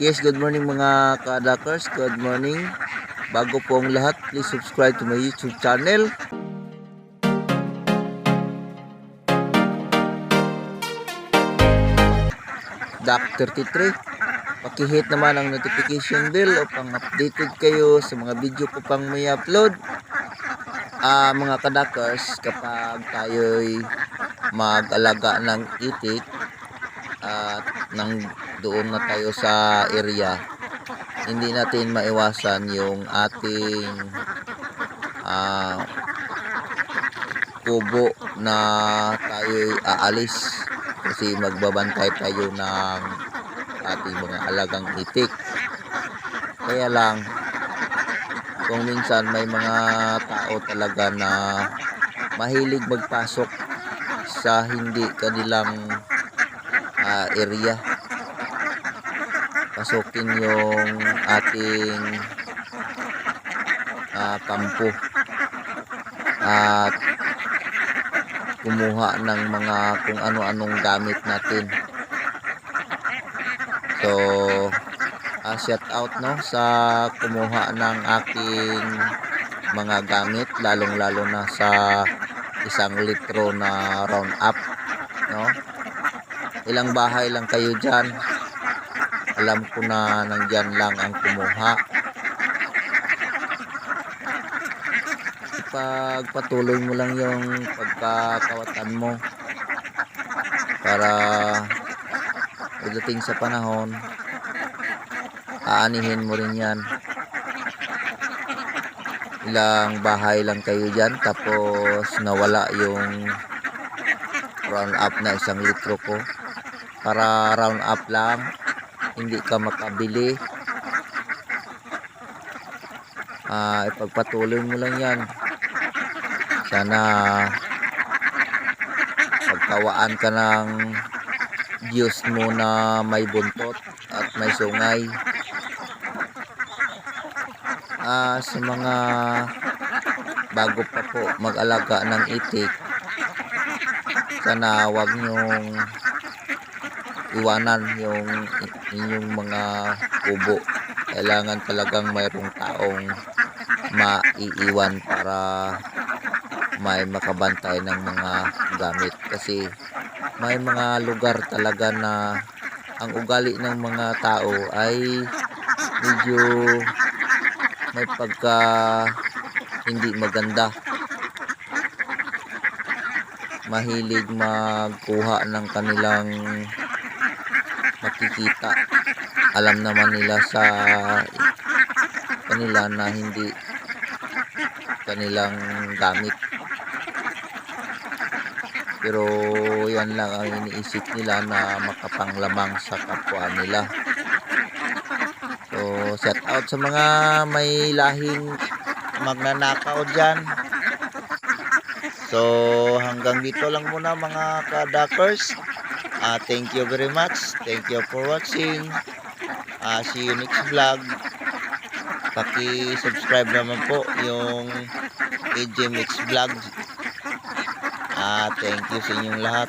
Yes, good morning mga kadakers. Good morning. Bago po ang lahat, please subscribe to my YouTube channel. Dak 33. Pakihit naman ang notification bell upang updated kayo sa mga video ko pang may upload. Ah, mga kadakers, kapag tayo'y mag-alaga ng itik at nang doon na tayo sa area, hindi natin maiwasan yung ating ah, kubo na tayo'y aalis kasi magbabantay tayo ng ating mga alagang itik. Kaya lang, kung minsan may mga tao talaga na mahilig magpasok sa hindi kanilang ah, area. Pasukin yung ating ah, kampo at kumuha ng mga kung ano-anong gamit natin. So ah, shout out no sa kumuha ng aking mga gamit lalong lalo na sa isang litro na round up no ilang bahay lang kayo dyan. Alam ko na nandyan lang ang kumuha. Ipagpatuloy mo lang yung pagkakawatan mo para pagdating sa panahon aanihin mo rin yan. Ilang bahay lang kayo dyan tapos nawala yung round up na isang litro ko para round up lang. Hindi ka makabili. Ah ipagpatuloy mo lang yan. Sana pagkawaan ka ng Diyos mo na may buntot at may sungay. Ah sa mga bago pa po mag-alaga ng itik sana wag nyong iwanan yung inyong mga kubo. Kailangan talagang mayroong taong maiiwan para may makabantay ng mga gamit. Kasi may mga lugar talaga na ang ugali ng mga tao ay medyo may pagka hindi maganda. Mahilig magkuha ng kanilang makikita alam naman nila sa kanila na hindi kanilang gamit. Pero yan lang ang iniisip nila na makapanglamang sa kapwa nila. So shout out sa mga may lahing magnanakaw dyan. So hanggang dito lang muna mga kadakers Ah, thank you very much. Thank you for watching. Ah, see you next vlog. Paki-subscribe naman po yung AJ Mix Vlog. Ah, thank you sa inyong lahat.